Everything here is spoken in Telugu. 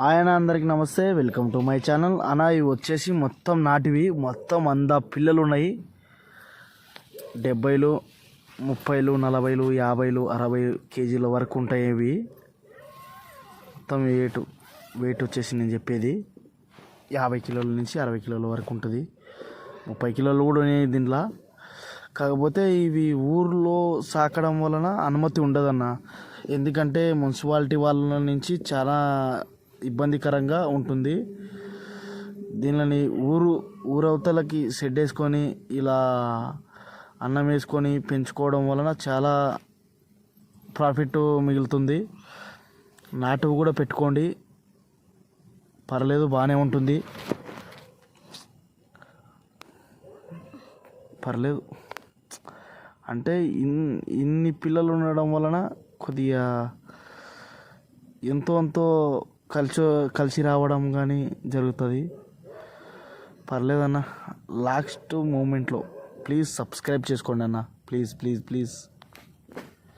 ఆయన అందరికి నమస్తే వెల్కమ్ టు మై ఛానల్. అనా ఇవి వచ్చేసి మొత్తం నాటివి. మొత్తం అంద పిల్లలు ఉన్నాయి డెబ్బైలు ముప్పైలు నలభైలు యాభైలు అరవై కేజీల వరకు ఉంటాయి ఇవి. మొత్తం వెయిట్ వెయిట్ వచ్చేసి నేను చెప్పేది. యాభై కిలోల నుంచి అరవై కిలోల వరకు ఉంటుంది. ముప్పై కిలోలు కూడా ఉన్నాయి దీంట్లో. కాకపోతే ఇవి ఊర్లో సాకడం వలన అనుమతి ఉండదన్న. ఎందుకంటే మున్సిపాలిటీ వాళ్ళ నుంచి చాలా ఇబ్బందికరంగా ఉంటుంది. దీనిని ఊరు ఊరవతలకి షెడ్ వేసుకొని ఇలా అన్నం వేసుకొని పెంచుకోవడం వలన చాలా ప్రాఫిట్ మిగులుతుంది. నాటువు కూడా పెట్టుకోండి. పర్లేదు బాగానే ఉంటుంది. పర్లేదు. అంటే ఇన్ ఇన్ని పిల్లలు ఉండడం వలన కొద్దిగా ఎంతో ఎంతో కలిసి కలిసి రావడం కానీ జరుగుతుంది. పర్లేదన్న లాస్ట్ మూమెంట్లో ప్లీజ్ సబ్స్క్రైబ్ చేసుకోండి అన్న. Please please please.